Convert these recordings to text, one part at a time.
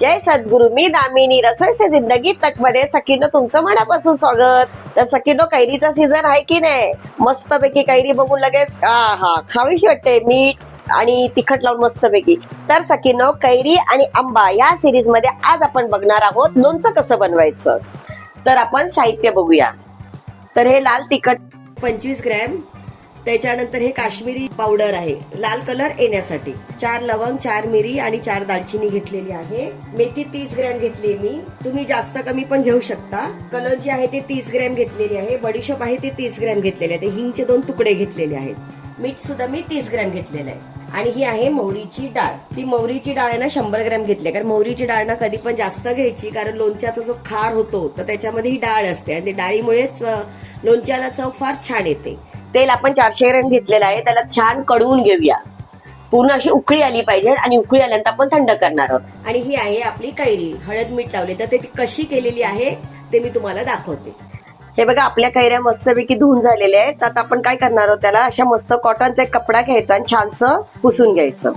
जय सद्गुरु मी दामिनी. रसोई से जिंदगी तकमध्ये सखीनो तुमचं मनापासून स्वागत. तर सखीनो कैरीचा सीझन आहे की नाही? मस्तपैकी कैरी बघून लगेच हा हा खावीशी वाटते मीठ आणि तिखट लावून मस्तपैकी. तर सखीनो कैरी आणि आंबा या सिरीजमध्ये आज आपण बघणार आहोत लोणचं कसं बनवायचं. तर आपण साहित्य बघूया. तर हे लाल तिखट पंचवीस ग्रॅम त्याच्यानंतर हे काश्मीरी पावडर आहे. लाल कलर येण्यासाठी. चार लवंग चार मिरी आणि चार दालचिनी घेतलेली आहे. मेथी तीस ग्रॅम घेतली मी. तुम्ही जास्त कमी पण घेऊ शकता. कलर जी आहे ते तीस ग्रॅम घेतलेली आहे. बडीशोप आहे ते तीस ग्रॅम घेतलेले आहे. ते हिंगचे दोन तुकडे घेतलेले आहेत. मीठ सुद्धा मी तीस ग्रॅम घेतलेलं आहे. आणि ही आहे मोहरीची डाळ. ती मोहरीची डाळ आहे ना शंभर ग्रॅम घेतली आहे. कारण मोहरीची डाळ ना कधी पण जास्त घ्यायची कारण लोणच्याचा जो खार होतो तर त्याच्यामध्ये ही डाळ असते. आणि डाळीमुळेच लोणच्याला चव फार छान येते. तेल आपण चारशे ग्रॅम घेतलेलं आहे. त्याला छान कडवून घेऊया. पूर्ण अशी उकळी आली पाहिजे आणि उकळी आल्यानंतर आपण थंड करणार आहोत. आणि ही आहे आपली कैरी. हळद मीठ लावले. तर ते कशी केलेली आहे ते मी तुम्हाला दाखवते. हे बघा आपल्या कैऱ्या मस्तपैकी धुवून झालेल्या आहेत. आता आपण काय करणार आहोत त्याला? अशा मस्त कॉटनचा एक कपडा घ्यायचा आणि छानसं पुसून घ्यायचं.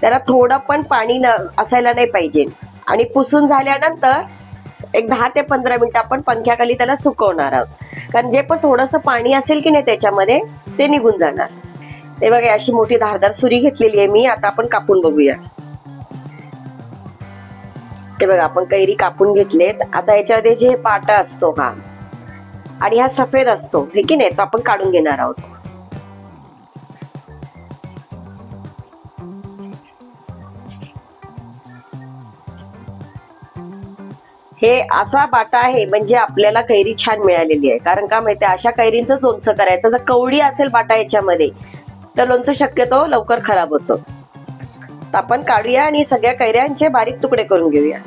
त्याला थोडं पण पाणी न असायला नाही पाहिजे. आणि पुसून झाल्यानंतर एक दहा ते पंधरा मिनिटं आपण पंख्याखाली त्याला सुकवणार आहोत. कारण जे पण थोडंसं पाणी असेल की नाही त्याच्यामध्ये ते निघून जाणार. ते बघा अशी मोठी धारदार सुरी घेतलेली आहे मी. आता आपण कापून बघूया. ते बघा आपण कैरी कापून घेतलेत. आता याच्यामध्ये जे पाटा असतो हा आणि हा सफेद असतो हे की नाही? तो आपण काढून घेणार आहोत. हे असा बाटा आहे म्हणजे आपल्याला कैरी छान मिळालेली आहे. कारण का माहितीये अशा कैरींचं लोणचं करायचं. जर कवडी असेल बाटा याच्यामध्ये तर लोणचं शक्यतो लवकर खराब होतं. तर आपण काढूया आणि सगळ्या कैऱ्यांचे बारीक तुकडे करून घेऊया.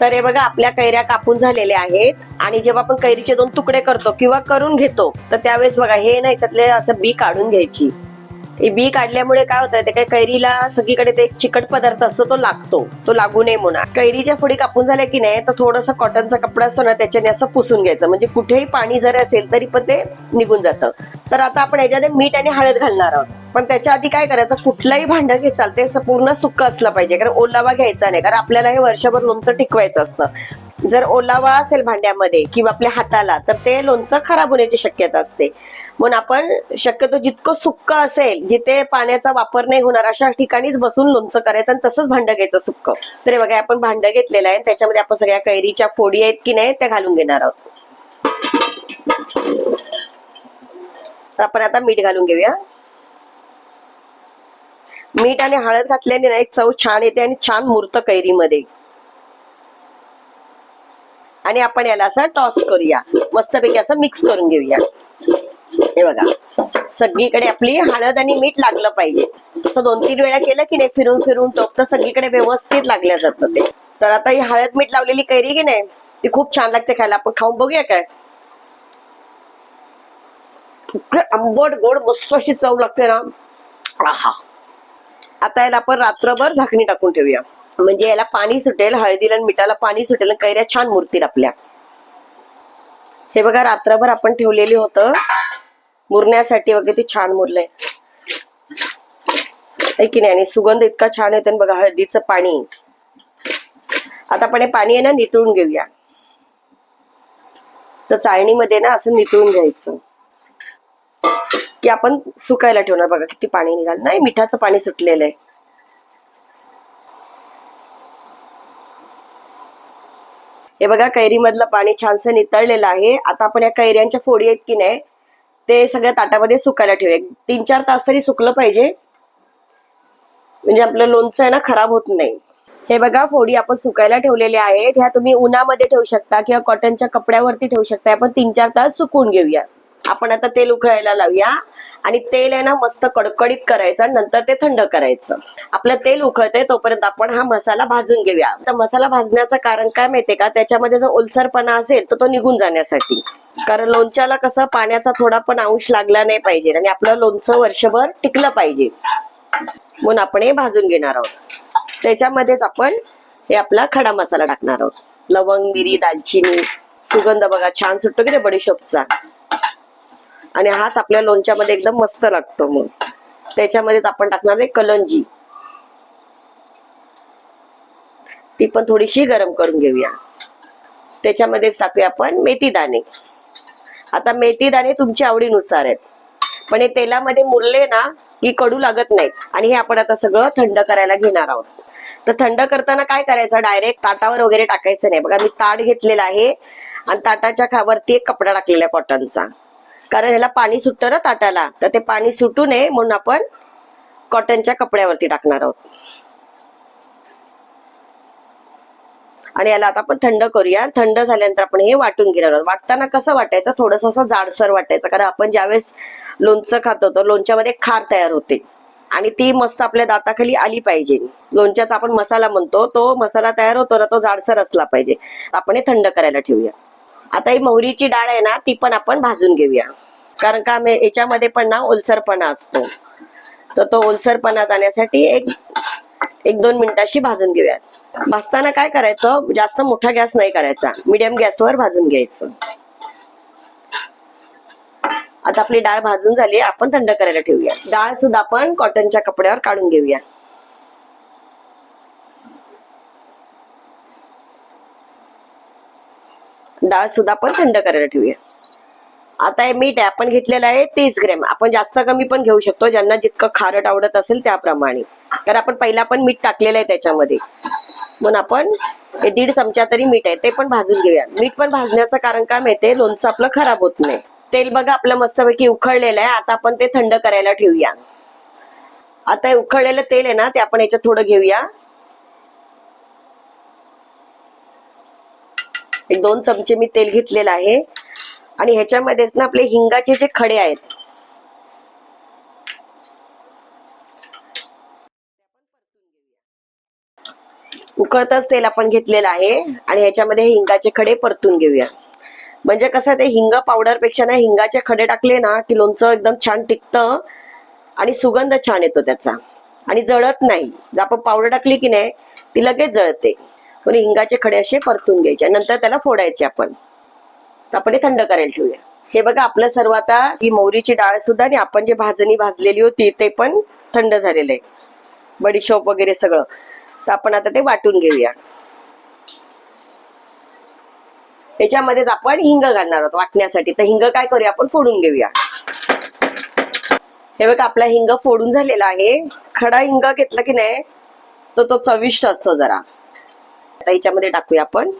तर हे बघा आपल्या कैऱ्या कापून झालेल्या आहेत. आणि जेव्हा आपण कैरीचे दोन तुकडे करतो किंवा करून घेतो तर त्यावेळेस बघा हे ना याच्यातले असं बी काढून घ्यायची. हे बी काढल्यामुळे काय होतं ते काय कैरीला सगळीकडे ते एक चिकट पदार्थ असतो तो लागतो. तो लागू नये म्हणून कैरीच्या फुडी कापून झाल्या की नाही तर थोडंसं कॉटनचा कपडा असतो ना त्याच्याने असं पुसून घ्यायचं. म्हणजे कुठेही पाणी जरी असेल तरी पण ते निघून जातं. तर आता आपण याच्यामध्ये मीठ आणि हळद घालणार आहोत. पण त्याच्या आधी काय करायचं कुठलंही भांडं घेचाल ते असं पूर्ण सुक्क असलं पाहिजे. कारण ओलावा घ्यायचा नाही. कारण आपल्याला हे वर्षभर लोणचं टिकवायचं असतं. जर ओलावा असेल भांड्यामध्ये किंवा आपल्या हाताला तर ते लोणचं खराब होण्याची शक्यता असते. म्हणून आपण शक्यतो जितकं सुक्क असेल जिथे पाण्याचा वापर नाही होणार अशा ठिकाणीच बसून लोणचं करायचं आणि तसंच भांडं घ्यायचं सुक्क. तर बघा आपण भांडं घेतलेलं आहे त्याच्यामध्ये आपण सगळ्या कैरीच्या फोडी आहेत की नाही त्या घालून घेणार आहोत. तर आपण आता मीठ घालून घेऊया. मीठ आणि हळद घातल्याने ना एक चव छान येते आणि छान मूर्त कैरीमध्ये. आणि आपण याला असं टॉस करूया. मस्तपैकी असं मिक्स करून घेऊया. हे बघा. सगळीकडे आपली हळद आणि मीठ लागलं पाहिजे. तर दोन तीन वेळा केलं की नाही फिरून फिरून टोप तर सगळीकडे व्यवस्थित लागल्या जातं ते. तर आता ही हळद मीठ लावलेली कैरी की नाही ती खूप छान लागते खायला. आपण खाऊन बघूया काय. आंबट गोड मस्त अशी चव लागते ना. आहा. आता याला आपण रात्रभर झाकणी टाकून ठेवूया. म्हणजे याला पाणी सुटेल हळदीला आणि मिठाला पाणी सुटेल कैऱ्या छान मुरतील आपल्या. हे बघा रात्रभर आपण ठेवलेली होतं. मुरण्यासाठी वगैरे ते छान मुरलंय. है की नाही? आणि सुगंध इतका छान येतो बघा हळदीचं पाणी. आता आपण हे पाणी आहे ना नितळून घेऊया. तर चाळणीमध्ये ना असं नितळून घ्यायचं. की आपण सुकायला ठेवणार. बघा किती पाणी निघाल. नाही मिठाचं पाणी सुटलेलं आहे. हे बघा कैरीमधलं पाणी छानसं नितळलेलं आहे. आता आपण या कैऱ्यांच्या फोडी आहेत की नाही ते सगळ्या ताटामध्ये सुकायला ठेवूया. तीन चार तास तरी सुकलं पाहिजे. म्हणजे आपलं लोणचं आहे ना खराब होत नाही. हे बघा फोडी आपण सुकायला ठेवलेल्या आहेत. ह्या तुम्ही उन्हामध्ये ठेवू शकता किंवा कॉटनच्या कपड्यावरती ठेवू शकता. आपण तीन चार तास सुकवून घेऊया. आपण आता तेल उकळायला लावूया. आणि तेल आहे ना मस्त कडकडीत करायचं आणि नंतर ते थंड करायचं. आपलं तेल उकळतंय तोपर्यंत आपण हा मसाला भाजून घेऊया. तर मसाला भाजण्याचं कारण काय माहितीये का? त्याच्यामध्ये जो ओलसरपणा असेल तर तो निघून जाण्यासाठी. कारण लोणच्याला कसं पाण्याचा थोडा पण अंश लागला नाही पाहिजे. आणि आपलं लोणचं वर्षभर टिकलं पाहिजे. म्हणून आपण हे भाजून घेणार आहोत. त्याच्यामध्येच आपण हे आपला खडा मसाला टाकणार आहोत. लवंग मिरी दालचिनी. सुगंध बघा छान सुटतो की रे बडीशोपचा. आणि हाच आपल्या लोणच्यामध्ये एकदम मस्त लागतो मग. त्याच्यामध्येच आपण टाकणार आहे कलंजी. ती पण थोडीशी गरम करून घेऊया. त्याच्यामध्येच टाकूया आपण मेथी दाणे. आता मेथी दाणे तुमच्या आवडीनुसार आहेत. पण हे तेलामध्ये मुरले ना की कडू लागत नाहीत आणि हे आपण आता सगळं थंड करायला घेणार आहोत. तर थंड करताना काय करायचं? डायरेक्ट ताटावर वगैरे टाकायचं नाही. बघा मी ताट घेतलेला आहे. आणि ताटाच्या खावरती एक कपडा टाकलेला आहे कॉटनचा कारण ह्याला पाणी सुटतं ना ताटाला. तर ते पाणी सुटू नये म्हणून आपण कॉटनच्या कपड्यावरती टाकणार आहोत. आणि याला आता आपण थंड करूया. थंड झाल्यानंतर आपण हे वाटून घेणार आहोत. वाटताना कसं वाटायचं? थोडस असं जाडसर वाटायचं. कारण आपण ज्यावेळेस लोणचं खातो तर लोणच्यामध्ये खार तयार होते. आणि ती मस्त आपल्या दाताखाली आली पाहिजे. लोणच्याचा आपण मसाला म्हणतो तो मसाला तयार होतो ना तो जाडसर असला पाहिजे. आपण हे थंड करायला ठेवूया. आता ही मोहरीची डाळ आहे ना ती पण आपण भाजून घेऊया. कारण का याच्यामध्ये पण ना ओलसरपणा असतो. तर तो ओलसरपणा जाण्यासाठी एक एक दोन मिनिटाशी भाजून घेऊया. भाजताना काय करायचं जास्त मोठा गॅस नाही करायचा. मिडियम गॅसवर भाजून घ्यायचं. आता आपली डाळ भाजून झाली आपण थंड करायला ठेवूया. डाळ सुद्धा आपण कॉटनच्या कपड्यावर काढून घेऊया. डाळ सुद्धा आपण थंड करायला ठेवूया. आता हे मीठ आहे आपण घेतलेलं आहे तीस ग्रॅम. आपण जास्त कमी पण घेऊ शकतो ज्यांना जितकं खारट आवडत असेल त्याप्रमाणे. तर आपण पहिला पण मीठ टाकलेलं आहे त्याच्यामध्ये. म्हणून आपण हे दीड चमचा तरी मीठ आहे ते पण भाजून घेऊया. मीठ पण भाजण्याचं कारण काय माहितीये लोणचं आपलं खराब होत नाही. तेल बघा आपलं मस्तपैकी उखळलेलं आहे. आता आपण ते थंड करायला ठेवूया. आता हे उखळलेलं तेल आहे ना ते आपण याच्यात थोडं घेऊया. एक दोन चमचे मी तेल घेतलेलं आहे. आणि ह्याच्यामध्येच ना आपले हिंगाचे जे खडे आहेत. उकळतच तेल आपण घेतलेलं आहे. आणि ह्याच्यामध्ये हिंगाचे खडे परतून घेऊया. म्हणजे कसं ते हिंग पावडरपेक्षा ना हिंगाचे खडे टाकले ना की लोणचं एकदम छान टिकतं. आणि सुगंध छान येतो त्याचा. आणि जळत नाही. जर आपण पावडर टाकली की नाही ती लगेच जळते. पण हिंगाचे खडे असे परतून घ्यायचे. नंतर त्याला फोडायचे आपण. आपण हे थंड करायला ठेवूया. हे बघा आपलं सर्व आता ही मोहरीची डाळ सुद्धा आणि आपण जे भाजणी भाजलेली होती ते पण थंड झालेलं आहे. बडीशोप वगैरे सगळं. तर आपण आता ते वाटून घेऊया. याच्यामध्येच आपण हिंग घालणार आहोत वाटण्यासाठी. तर हिंग काय करूया आपण? फोडून घेऊया. हे बघा आपला हिंग फोडून झालेला आहे. खडा हिंग घेतला की नाही तर तो चविष्ट असतो जरा. आता याच्यामध्ये टाकूया आपण.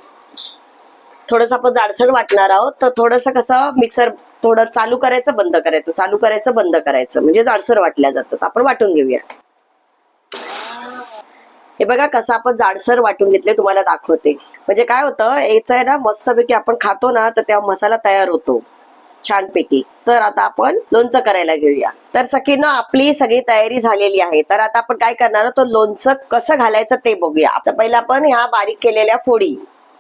थोडस आपण जाडसर वाटणार आहोत तर थोडस कसं मिक्सर थोडं चालू करायचं बंद करायचं. चालू करायचं बंद करायचं. म्हणजे जाडसर वाटल्या जातात. आपण वाटून घेऊया. हे बघा कसं आपण जाडसर वाटून घेतले तुम्हाला दाखवते. म्हणजे काय होतं याचं आहे ना मस्तपैकी आपण खातो ना तर तेव्हा मसाला तयार होतो. छानपैकी तर आता आपण लोणचं करायला घेऊया. तर सखीनं आपली सगळी तयारी झालेली आहे. तर आता आपण काय करणार तो तर लोणचं कसं घालायचं ते बघूया. आता पहिला आपण ह्या बारीक केलेल्या फोडी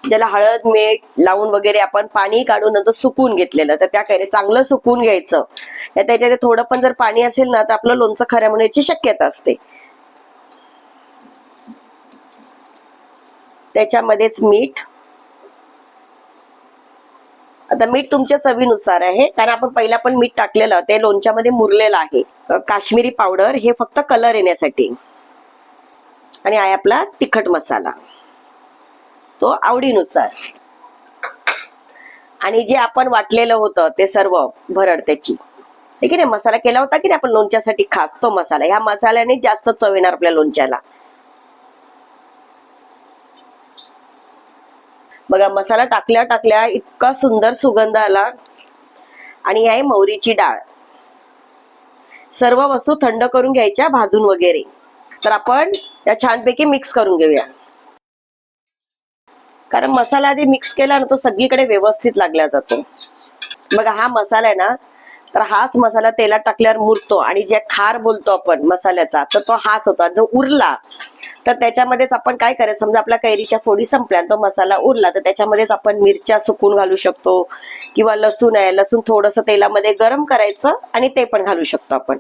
ज्याला हळद मीठ लावून वगैरे आपण पाणी काढून नंतर सुकून घेतलेलं. तर त्या काही चांगलं सुकून घ्यायचं. त्याच्यात थोडं पण जर पाणी असेल ना तर आपलं लोणचं खऱ्या होण्याची शक्यता असते. त्याच्यामध्येच मीठ आता मीठ तुमच्या चवीनुसार आहे. कारण आपण पहिला पण मीठ टाकलेलं ते लोणच्यामध्ये मुरलेलं आहे. काश्मीरी पावडर हे फक्त कलर येण्यासाठी. आणि आहे आपला तिखट मसाला. तो आवडीनुसार. आणि जे आपण वाटलेलं होतं ते सर्व भरड त्याची. ठीक की नाही? मसाला केला होता की नाही? आपण लोणच्यासाठी खास तो मसाला. ह्या मसाल्याने जास्त चव येणार आपल्या लोणच्याला. बघा मसाला टाकल्या टाकल्या इतका सुंदर सुगंध आला. आणि आहे मोहरीची डाळ. सर्व वस्तू थंड करून घ्यायच्या भाजून वगैरे. तर आपण या छानपैकी मिक्स करून घेऊया. कारण मसाला आधी मिक्स केला ना तो सगळीकडे व्यवस्थित लागला जातो. बघा हा मसाला आहे ना तर हाच मसाला तेलात टाकल्यावर मुरतो. आणि जे खार बोलतो आपण मसाल्याचा तर तो हाच होता. जो उरला तर त्याच्यामध्येच आपण काय करायचं? समजा आपल्या कैरीच्या फोडी संपल्या तो मसाला उरला तर त्याच्यामध्येच आपण मिरच्या सुकून घालू शकतो किंवा लसूण आहे लसूण थोडस तेलामध्ये गरम करायचं आणि ते पण घालू शकतो आपण.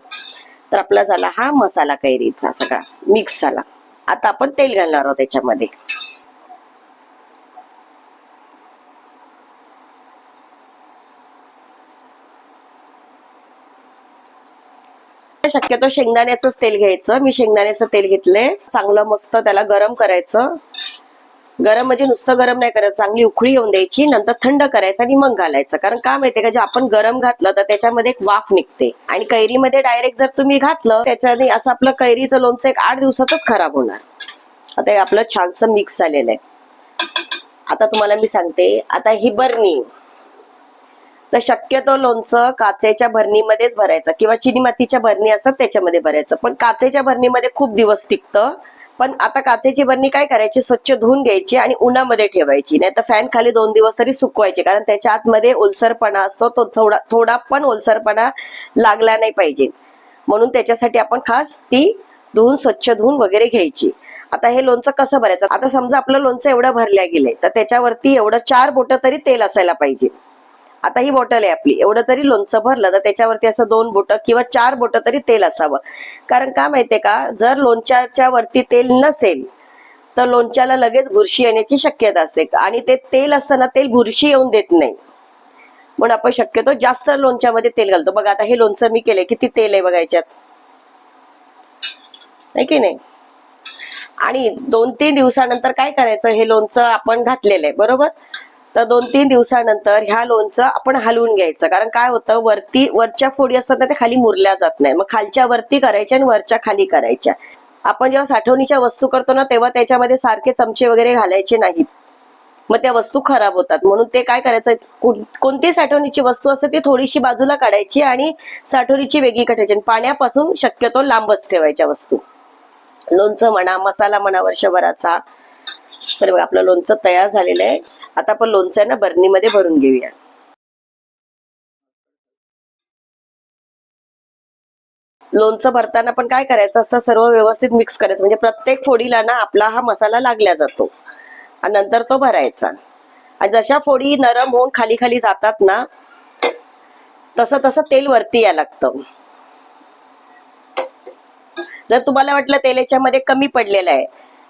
तर आपला झाला हा मसाला कैरीचा सगळा मिक्स झाला. आता आपण तेल घालणार आहोत त्याच्यामध्ये. शक्यतो शेंगदाण्याचंच तेल घ्यायचं. मी शेंगदाण्याचं तेल घेतलंय. चांगलं मस्त त्याला गरम करायचं. गरम म्हणजे नुसतं गरम नाही करायचं. चांगली उखळी येऊन द्यायची नंतर थंड करायचं आणि मग घालायचं. कारण का माहितीये का जे आपण गरम घातलं तर त्याच्यामध्ये एक वाफ निघते. आणि कैरीमध्ये डायरेक्ट जर तुम्ही घातलं त्याच्याने असं आपलं कैरीचं लोणचं एक आठ दिवसातच खराब होणार. आता हे आपलं छानसं मिक्स झालेलं आहे. आता तुम्हाला मी सांगते. आता ही बरणी. तर शक्यतो लोणचं काचेच्या भरणीमध्येच भरायचं किंवा चिनी मातीच्या भरणी असतात त्याच्यामध्ये भरायचं. पण काचेच्या भरणीमध्ये खूप दिवस टिकतं. पण आता काचेची बरणी काय करायची? स्वच्छ धुवून घ्यायची आणि उन्हामध्ये ठेवायची. नाही तर फॅन खाली दोन दिवस तरी सुकवायची. कारण त्याच्या आतमध्ये ओलसरपणा असतो. तो थोडा थोडा पण ओलसरपणा लागला नाही पाहिजे. म्हणून त्याच्यासाठी आपण खास ती धुवून स्वच्छ धुवून वगैरे घ्यायची. आता हे लोणचं कसं भरायचं? आता समजा आपलं लोणचं एवढं भरल्या गेलंय. तर त्याच्यावरती एवढं चार बोटं तरी तेल असायला पाहिजे. आता ही बॉटल आहे आपली. एवढं तरी लोणचं भरलं तर त्याच्यावरती असं दोन बोटं किंवा चार बोटं तरी तेल असावं. कारण का माहितीये का? जर लोणच्याच्या वरती तेल नसेल तर लोणच्याला लगेच बुरशी येण्याची शक्यता असते. आणि ते तेल असताना तेल बुरशी येऊन देत नाही. म्हणून आपण शक्यतो जास्त लोणच्यामध्ये तेल घालतो. बघा आता हे लोणचं मी केलंय. किती तेल आहे बघा याच्यात? की नाही? आणि दोन तीन दिवसानंतर काय करायचं? हे लोणचं आपण घातलेलं आहे. बरोबर? तर दोन तीन दिवसानंतर ह्या लोणचं आपण हलवून घ्यायचं. कारण काय होतं वरती वरच्या फोडी असतात ना त्या खाली मुरल्या जात नाही. मग खालच्या वरती करायच्या आणि वरच्या खाली करायच्या. आपण जेव्हा साठवणीच्या वस्तू करतो ना तेव्हा त्याच्यामध्ये सारखे चमचे वगैरे घालायचे नाहीत. मग त्या वस्तू खराब होतात. म्हणून ते काय करायचं कोणती साठवणीची वस्तू असते ती थोडीशी बाजूला काढायची आणि साठवणीची वेगळी काढायची आणि पाण्यापासून शक्यतो लांबच ठेवायच्या वस्तू. लोणचं म्हणा मसाला म्हणा वर्षभराचा. तर बघा आपलं लोणचं तयार झालेलं आहे. आता आपण लोणचं आहे ना बरणीमध्ये भरून घेऊया. लोणचं भरताना पण काय करायचं? असतं सर्व व्यवस्थित मिक्स करायचं. म्हणजे प्रत्येक फोडीला ना आपला हा मसाला लागला जातो. आणि नंतर तो भरायचा. आणि जशा फोडी नरम होऊन खाली खाली जातात ना तसं तसं तेल वरती यायला लागतं. जर तुम्हाला वाटलं तेल याच्यामध्ये कमी पडलेलं आहे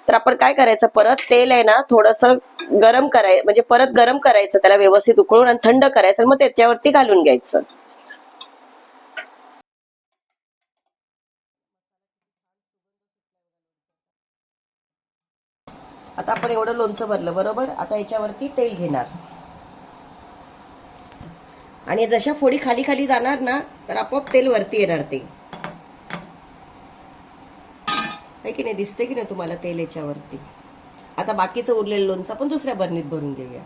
तर आपण काय करायचं? परत तेल आहे ना थोडस गरम करायचं म्हणजे परत गरम करायचं त्याला व्यवस्थित उकळून आणि थंड करायचं मग त्याच्यावरती घालून घ्यायचं. आता आपण एवढं लोणचं भरलं बरोबर? आता याच्यावरती तेल घेणार. आणि जशा फोडी खाली खाली जाणार ना तर आपोआप तेल वरती येणार ते. आहे की नाही? दिसते की नाही तुम्हाला तेल याच्यावरती? आता बाकीचं उरलेलं लोणचं आपण दुसऱ्या बरणीत भरून घेऊया.